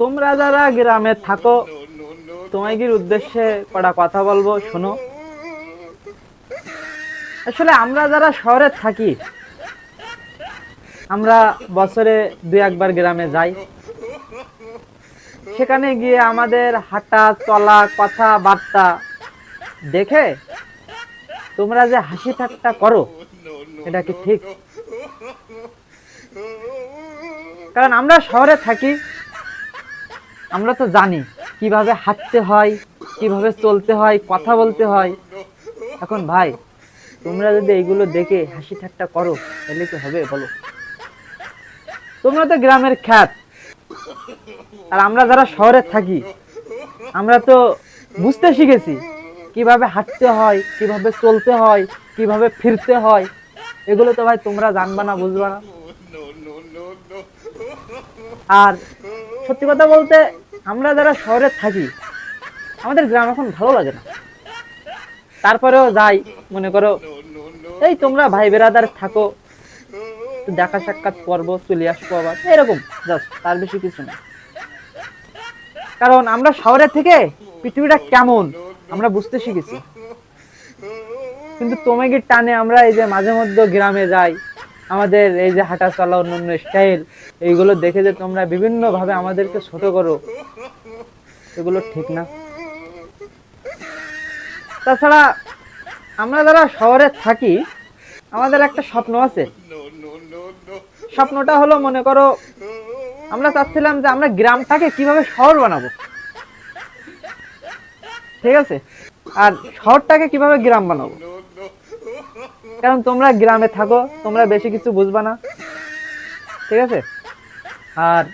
তোমরা যারা গ্রামে থাকো তোমাদের উদ্দেশ্যে কটা কথা বলব, শোনো। আসলে আমরা যারা শহরে থাকি, আমরা বছরে দু একবার গ্রামে যাই। সেখানে গিয়ে আমাদের হাঁটা, চলা, কথাবার্তা দেখে তোমরা যে হাসি ঠাট্টা করো, এটা কি ঠিক? কারণ আমরা শহরে থাকি আমরা তো জানি কীভাবে হাঁটতে হয়, কীভাবে চলতে হয়, কথা বলতে হয়। এখন ভাই, তোমরা যদি এইগুলো দেখে হাসি ঠাট্টা করো, তাহলে কি হবে বলো? তোমরা তো গ্রামের খ্যাত। আর আমরা যারা শহরে থাকি, আমরা তো বুঝতে শিখেছি কীভাবে হাঁটতে হয়, কীভাবে চলতে হয়, কীভাবে ফিরতে হয়। এগুলো তো ভাই তোমরা জানবা না, বুঝবা না। আর সত্যি কথা বলতে, আমরা যারা শহরে থাকি, আমাদের গ্রাম এখন ভালো লাগে না। তারপরেও যাই, মনে করো, এই তোমরা ভাই বেরাদার থাকো দেখা সাক্ষাৎ করব, চলে আসব আবার, এরকম জাস্ট তার বেশি কিছু না। কারণ আমরা শহরে থেকে পৃথিবীটা কেমন, আমরা বুঝতে শিখেছি। কিন্তু তোমাকে টানে আমরা এই যে মাঝে মধ্যে গ্রামে যাই আমাদের এই যে হাঁটা চলা, অন্যান্য স্টাইল এইগুলো দেখে যে তোমরা বিভিন্ন ভাবে আমাদেরকে ছোট করো, এগুলো ঠিক না। তাছাড়া আমরা যারা শহরে থাকি, আমাদের একটা স্বপ্ন আছে। স্বপ্নটা হলো, মনে করো, আমরা চাচ্ছিলাম যে আমরা গ্রামটাকে কীভাবে শহর বানাবো। ঠিক আছে? আর শহরটাকে কীভাবে গ্রাম বানাবো? কারণ তোমরা গ্রামে থাকো, তোমরা বেশি কিছু বুঝবা না। ঠিক আছে? আর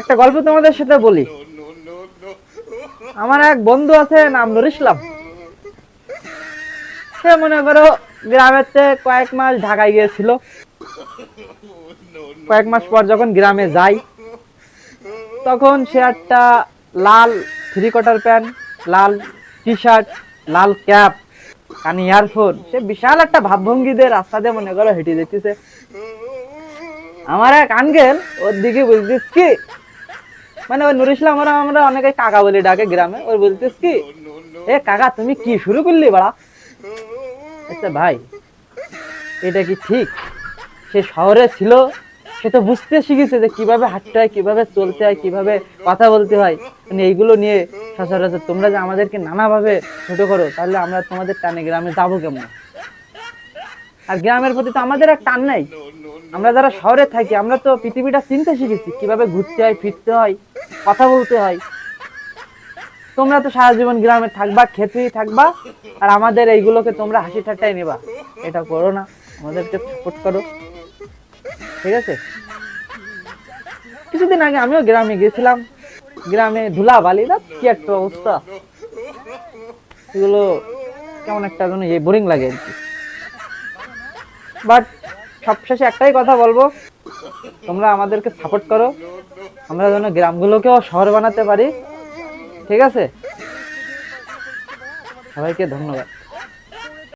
একটা গল্প তোমাদের সাথে বলি। আমার এক বন্ধু আছে, নাম নুর ইসলাম। সে মনে করো গ্রামের কয়েক মাস ঢাকায় গিয়েছিল। কয়েক মাস পর যখন গ্রামে যাই, তখন সে একটা লাল থ্রি কোয়ার্টার প্যান্ট লাল টি শার্ট লাল ক্যাপ কানে ইয়ারফোন। সে বিশাল একটা ভাবভঙ্গিতে রাস্তা দিয়ে মনে করো হেঁটে যেতেছে। আমার এক আঙ্কেল ওর দিকে বলছিস কি মানে ওই নুর ইসলাম আমরা অনেকে কাকা বলি ডাকে গ্রামে। ওর বলছিস কি, এ কাকা, তুমি কি শুরু করলি বাড়া? আচ্ছা ভাই, এটা কি ঠিক? সে শহরে ছিল সে তো বুঝতে শিখেছে যে কীভাবে হাঁটতে হয়, কীভাবে চলতে হয়, কীভাবে কথা বলতে হয়। মানে এইগুলো নিয়ে সচরাচর তোমরা যে আমাদেরকে নানাভাবে ছোট করো, তাহলে আমরা তোমাদের টানে গ্রামে যাব কেমন? আর গ্রামের প্রতি তো আমাদের আর টান নাই। আমরা যারা শহরে থাকি, আমরা তো পৃথিবীটা চিনতে শিখেছি, কীভাবে ঘুরতে হয়, ফিরতে হয়, কথা বলতে হয়। তোমরা তো সারা জীবন গ্রামে থাকবা, খেতেই থাকবা, আর আমাদের এইগুলোকে তোমরা হাসি ঠাট্টাই নেবা। এটা করো না, আমাদেরকে সাপোর্ট করো। ঠিক আছে? কিছুদিন আগে আমিও গ্রামে গেছিলাম। গ্রামে ধুলা বালি না কি একটা অবস্থা? এগুলো কেমন একটা যেন ইয়ে বোরিং লাগে আর কি। বাট সবশেষে একটাই কথা বলব, তোমরা আমাদেরকে সাপোর্ট করো। আমরা যেন গ্রামগুলোকেও শহর বানাতে পারি। ঠিক আছে? সবাইকে ধন্যবাদ।